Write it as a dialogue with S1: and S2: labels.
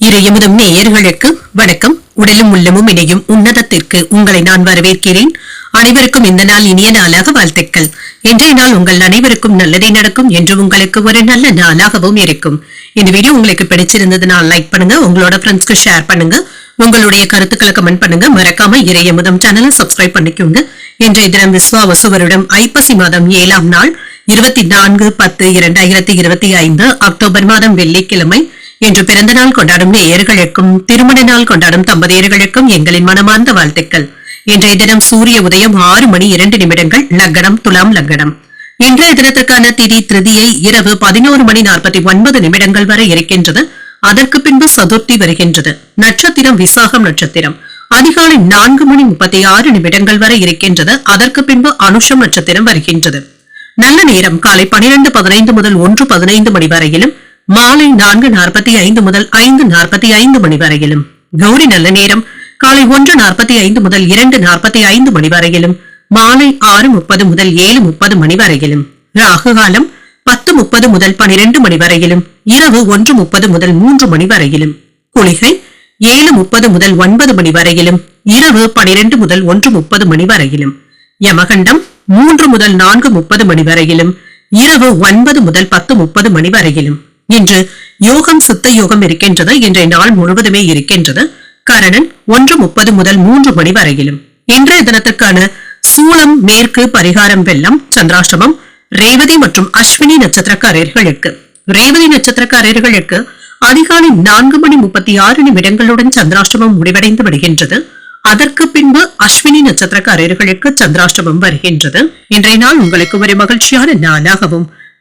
S1: இறையமுதும் நேயர்களுக்கு வணக்கம். உடலும் உள்ளமும் இணையும் உன்னதத்திற்கு உங்களை நான் வரவேற்கிறேன். அனைவருக்கும் இந்த நாள் இனிய நாளாக வாழ்த்துக்கள். இன்றைய நாள் உங்கள் அனைவருக்கும் நல்லதே நடக்கும் என்று உங்களுக்கு ஒரு நல்ல நாளாகவும் இருக்கும். இந்த வீடியோ உங்களுக்கு பிடிச்சிருந்ததுனால் லைக் பண்ணுங்க உங்களோட ஃப்ரெண்ட்ஸ்க்கு ஷேர் பண்ணுங்க உங்களுடைய கருத்துக்களை கமெண்ட் பண்ணுங்க. மறக்காம இறையமுதம் சேனலை சப்ஸ்கிரைப் பண்ணிக்கோங்க. இன்றைய தினம் விஸ்வாவசு வருடம் ஐப்பசி மாதம் ஏழாம் நாள் இருபத்தி நான்கு பத்து இரண்டாயிரத்தி இருபத்தி ஐந்து அக்டோபர் மாதம் வெள்ளிக்கிழமை இன்று பிறந்த நாள் கொண்டாடும் நேயர்களுக்கும் திருமண நாள் கொண்டாடும் தம்பதியர்களுக்கும் எங்களின் மனமார்ந்த வாழ்த்துக்கள். இன்றைய தினம் சூரிய உதயம் ஆறு மணி இரண்டு நிமிடங்கள் லக்னம் துலாம் லக்னம் இன்றைய தினத்திற்கான திதி திருதியை இரவு பதினோரு மணி நாற்பத்தி ஒன்பது நிமிடங்கள் வரை இருக்கின்றது. அதற்கு பின்பு சதுர்த்தி வருகின்றது. நட்சத்திரம் விசாகம் நட்சத்திரம். அதிகாலை நான்கு மணி முப்பத்தி ஆறு நிமிடங்கள் வரை இருக்கின்றது. அதற்கு பின்பு அனுஷம் நட்சத்திரம் வருகின்றது. நல்ல நேரம் காலை பனிரெண்டு பதினைந்து முதல் ஒன்று பதினைந்து மணி வரையிலும் மாலை நான்கு நாற்பத்தி ஐந்து முதல் ஐந்து நாற்பத்தி ஐந்து மணி வரையிலும். கௌரி நல்ல நேரம். காலை ஒன்று நாற்பத்தி ஐந்து முதல் இரண்டு நாற்பத்தி ஐந்து மணி வரையிலும். மாலை ஆறு முப்பது முதல் ஏழு முப்பது மணி வரையிலும். ராகு காலம் பத்து முப்பது முதல் பனிரெண்டு மணி வரையிலும். இரவு ஒன்று முப்பது முதல் மூன்று மணி வரையிலும். குளிகை ஏழு முப்பது முதல் ஒன்பது மணி வரையிலும். இரவு பனிரெண்டு முதல் ஒன்று முப்பது மணி வரையிலும். யமகண்டம் மூன்று முதல் நான்கு முப்பது மணி வரையிலும். இரவு ஒன்பது முதல் பத்து முப்பது மணி வரையிலும். இன்று யோகம் சித்த யோகம் இருக்கின்றது. இன்றைய நாள் முழுவதுமே இருக்கின்றது. கரணன் ஒன்று முப்பது முதல் மூன்று மணி வரையிலும். இன்றைய தினத்திற்கான சூளம் மேற்கு பரிகாரம் வெள்ளம் சந்திராஷ்டமம் ரேவதி மற்றும் அஸ்வினி நட்சத்திரக்காரர்களுக்கு. ரேவதி நட்சத்திரக்காரர்களுக்கு அதிகாலை நான்கு மணி முப்பத்தி ஆறு நிமிடங்களுடன் சந்திராஷ்டமம் முடிவடைந்து விடுகின்றது. அதற்கு பின்பு அஸ்வினி நட்சத்திரக்காரர்களுக்கு சந்திராஷ்டமம் வருகின்றது. இன்றைய நாள் உங்களுக்கு ஒரு மகிழ்ச்சியான நாளாகவும்